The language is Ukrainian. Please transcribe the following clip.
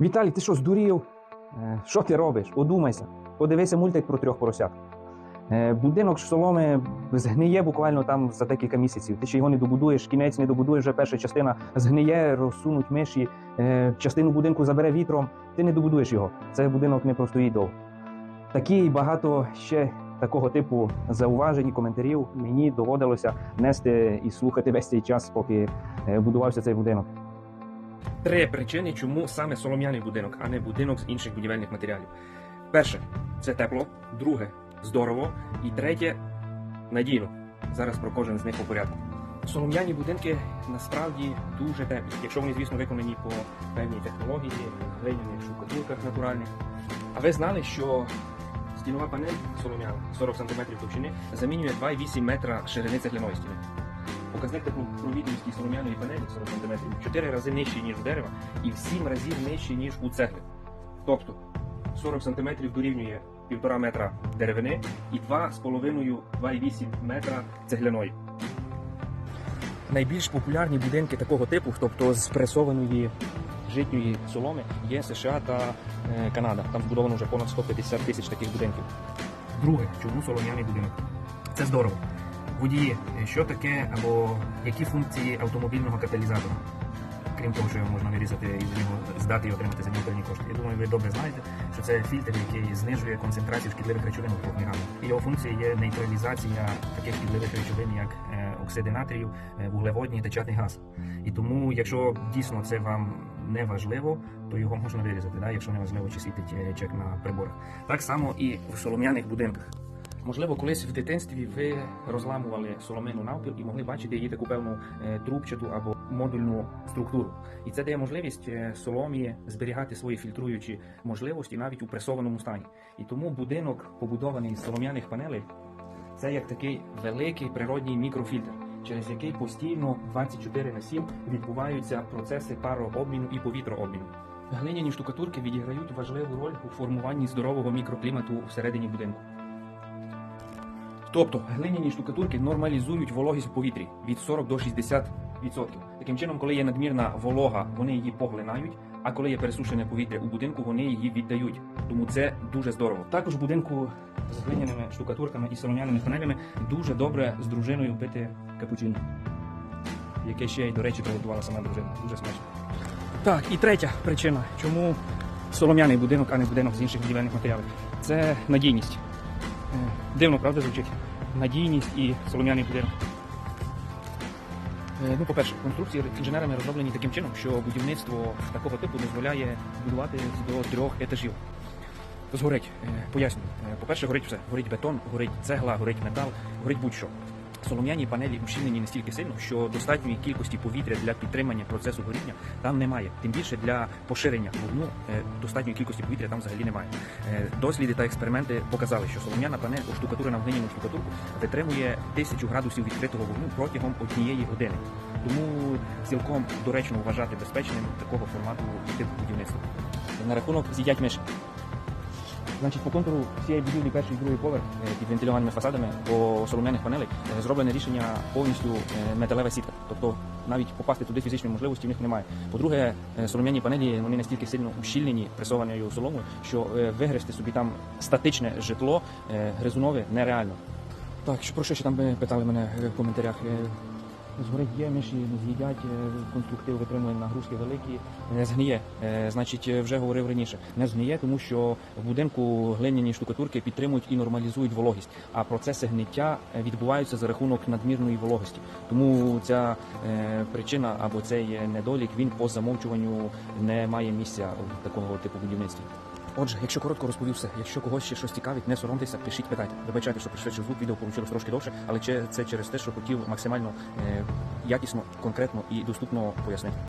Віталій, ти що, здурів? Е, Що ти робиш? Одумайся. Подивися мультик про трьох поросят. Е, Будинок соломи згниє буквально там за декілька місяців. Ти ще його не добудуєш, кінець не добудуєш, вже перша частина згниє, розсунуть миші, е, частину будинку забере вітром. Ти не добудуєш його. Цей будинок не простоїть довго. Такі багато ще такого типу зауважень і коментарів мені доводилося нести і слухати весь цей час, поки будувався цей будинок. Три причини, чому саме солом'яний будинок, а не будинок з інших будівельних матеріалів. Перше це тепло, друге здорово, і третє надійно. Зараз про кожен з них по порядку. Солом'яні будинки насправді дуже теплі, якщо вони, звісно, виконані по певній технології, глиняних штукатурках натуральних. А ви знали, що стінова панель солом'яна 40 см товщини замінює 2,8 метра ширини цегляної стіни. Показник теплопровідності солом'яної панелі 40 см в 4 рази нижчий, ніж у дерева, і в 7 разів нижчий, ніж у цегли. Тобто 40 см дорівнює 1,5 метра деревини і 2,5-2,8 метра цегляної. Найбільш популярні будинки такого типу, тобто з пресованої житньої соломи, є США та е, Канада. Там збудовано вже понад 150 тисяч таких будинків. Друге, чому солом'яний будинок? Це здорово. Водії, що таке або які функції автомобільного каталізатора? Крім того, що його можна вирізати і з нього здати і отримати за нього кошти. Я думаю, ви добре знаєте, що це фільтр, який знижує концентрацію шкідливих речовин у вогні газу. І його функція є нейтралізація таких шкідливих речовин, як е, оксиди натрію, е, вуглеводні та чатний газ. І тому, якщо дійсно це вам не важливо, то його можна вирізати, да? якщо не важливо, чи світить е, чек на приборах. Так само і в солом'яних будинках. Можливо, колись в дитинстві ви розламували соломину навпіл і могли бачити її таку певну е, трубчату або модульну структуру. І це дає можливість е, соломі зберігати свої фільтруючі можливості навіть у пресованому стані. І тому будинок, побудований з солом'яних панелей, це як такий великий природній мікрофільтр, через який постійно 24 на 7 відбуваються процеси парообміну і повітрообміну. Глиняні штукатурки відіграють важливу роль у формуванні здорового мікроклімату всередині будинку. Тобто глиняні штукатурки нормалізують вологість в повітрі від 40 до 60%. Таким чином, коли є надмірна волога, вони її поглинають, а коли є пересушене повітря у будинку, вони її віддають. Тому це дуже здорово. Також в будинку з глиняними штукатурками і солом'яними панелями дуже добре з дружиною пити капучино, яке ще й, до речі, приготувала сама дружина. Дуже смачно. Так, і третя причина, чому солом'яний будинок, а не будинок з інших будівельних матеріалів, це надійність. Е, Дивно, правда, звучить? Надійність і солом'яний будинок. Е, Ну, по-перше, конструкції інженерами розроблені таким чином, що будівництво такого типу дозволяє будувати до трьох етажів. Згорить, пояснюю. поясню. Е, По-перше, горить все. Горить бетон, горить цегла, горить метал, горить будь-що. Солом'яні панелі ущільнені настільки сильно, що достатньої кількості повітря для підтримання процесу горіння там немає. Тим більше для поширення вогню е, достатньої кількості повітря там взагалі немає. Е, Досліди та експерименти показали, що солом'яна панель оштукатурена в глиняну штукатурку витримує тисячу градусів відкритого вогню протягом однієї години. Тому цілком доречно вважати безпечним такого формату тип будівництва. На рахунок з'їдять миші. Значить, по контуру цієї будівлі перший і другий поверх е, під вентилювальними фасадами по солом'яних панелей е, зроблене рішення повністю е, металева сітка. Тобто навіть попасти туди фізичної можливості в них немає. По-друге, солом'яні панелі вони настільки сильно ущільнені пресованою соломою, що вигрести собі там статичне житло гризунове нереально. Так, про що ще там питали мене в коментарях? Згорить з'їдять, е, конструктив витримує нагрузки великі, не згниє. Е, Значить, е, вже говорив раніше, не згниє, тому що в будинку глиняні штукатурки підтримують і нормалізують вологість, а процеси гниття відбуваються за рахунок надмірної вологості. Тому ця причина або цей недолік він по замовчуванню не має місця в такого типу будівництві. Отже, якщо коротко розповів все, якщо когось ще щось цікавить, не соромтеся, пишіть, питайте. Вибачайте, що пришвидшив звук, відео вийшло трошки довше, але це через те, що хотів максимально е, якісно, конкретно і доступно пояснити.